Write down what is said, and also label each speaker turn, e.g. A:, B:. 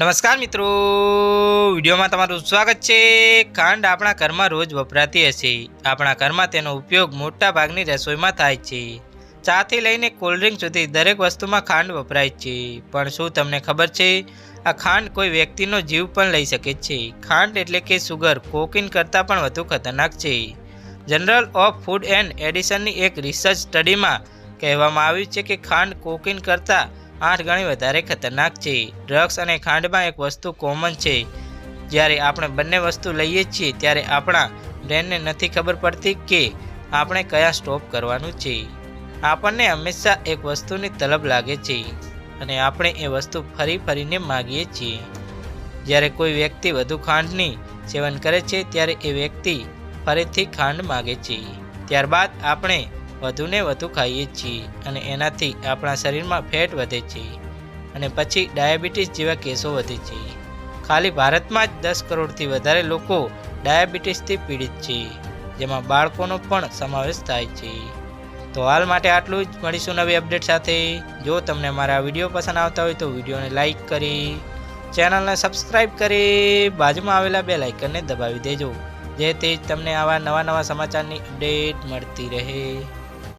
A: નમસ્કાર મિત્રો. વિડીયોમાં તમારું સ્વાગત છે. ખાંડ આપણા ઘરમાં રોજ વપરાતી હશે. આપણા ઘરમાં તેનો ઉપયોગ મોટા ભાગની રસોઈમાં થાય છે. ચાથી લઈને કોલ્ડ્રિંક સુધી દરેક વસ્તુમાં ખાંડ વપરાય છે. પણ શું તમને ખબર છે? આ ખાંડ કોઈ વ્યક્તિનો જીવ પણ લઈ શકે છે. ખાંડ એટલે કે સુગર કોકિન કરતાં પણ વધુ ખતરનાક છે. જનરલ ઓફ ફૂડ એન્ડ એડિશનની એક રિસર્ચ સ્ટડીમાં કહેવામાં આવ્યું છે કે ખાંડ કોકિન કરતાં આઠ ગણી વધારે ખતરનાક છે. ડ્રગ્સ અને ખાંડમાં એક વસ્તુ કોમન છે. જ્યારે આપણે બંને વસ્તુ લઈએ છીએ, ત્યારે આપણા બ્રેનને નથી ખબર પડતી કે આપણે કયા સ્ટોપ કરવાનું છે. આપણને હંમેશા એક વસ્તુની તલબ લાગે છે અને આપણે એ વસ્તુ ફરી ફરીને માગીએ છીએ. જ્યારે કોઈ વ્યક્તિ વધુ ખાંડની સેવન કરે છે, ત્યારે એ વ્યક્તિ ફરીથી ખાંડ માગે છે. ત્યારબાદ આપણે વધુને વધુ ખાઈએ છીએ અને એનાથી આપણા શરીરમાં ફેટ વધે છે અને પછી ડાયાબિટીસ જેવા કેસો વધે છે. ખાલી ભારતમાં જ દસ કરોડથી વધારે લોકો ડાયાબિટીસથી પીડિત છે, જેમાં બાળકોનો પણ સમાવેશ થાય છે. તો હાલ માટે આટલું જ. મળીશું નવી અપડેટ સાથે. જો તમને મારા વીડિયો પસંદ આવતા હોય તો વિડીયોને લાઇક કરી, ચેનલને સબસ્ક્રાઈબ કરી, બાજુમાં આવેલા બે લાઇકનને દબાવી દેજો. જેથી તમને આવા નવા નવા સમાચારની અપડેટ મળતી રહે.